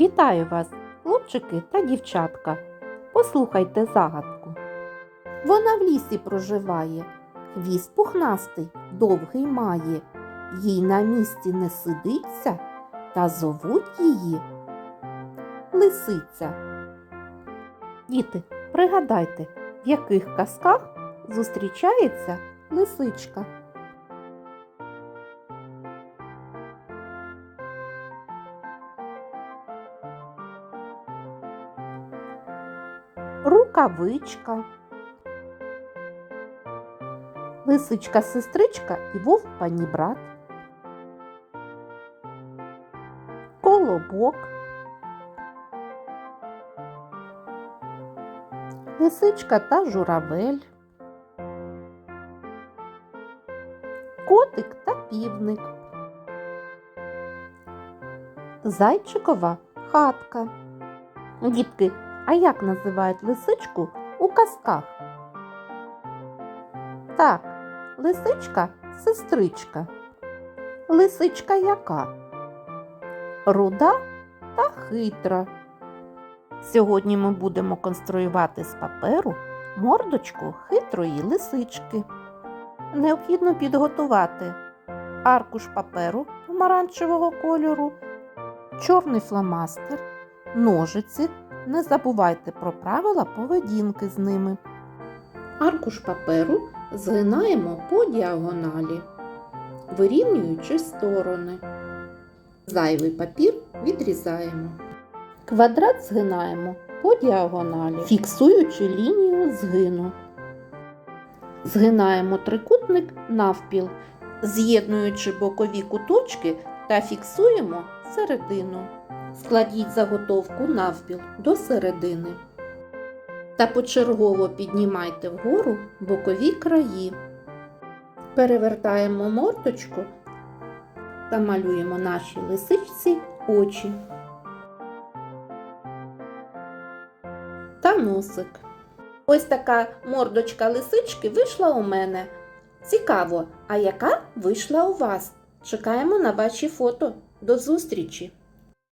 Вітаю вас, хлопчики та дівчатка. Послухайте загадку. Вона в лісі проживає, хвіст пухнастий, довгий має, їй на місці не сидиться, та зовуть її лисиця. Діти, пригадайте, в яких казках зустрічається лисичка. Рукавичка. Лисичка сестричка і вовк панібрат. Колобок. Лисичка та журавель. Котик та півник. Зайчикова хатка. Дітки, А як називають лисичку у казках? Так, лисичка сестричка. Лисичка яка? Руда та хитра. Сьогодні ми будемо конструювати з паперу мордочку хитрої лисички. Необхідно підготувати аркуш паперу помаранчевого кольору, чорний фломастер, ножиці. Не забувайте про правила поведінки з ними. Аркуш паперу згинаємо по діагоналі, вирівнюючи сторони. Зайвий папір відрізаємо. Квадрат згинаємо по діагоналі, фіксуючи лінію згину. Згинаємо трикутник навпіл, з'єднуючи бокові куточки та фіксуємо середину. Складіть заготовку навпіл до середини. Та почергово піднімайте вгору бокові краї. Перевертаємо мордочку та малюємо нашій лисичці очі та носик. Ось така мордочка лисички вийшла у мене. Цікаво, а яка вийшла у вас? Чекаємо на ваші фото. До зустрічі!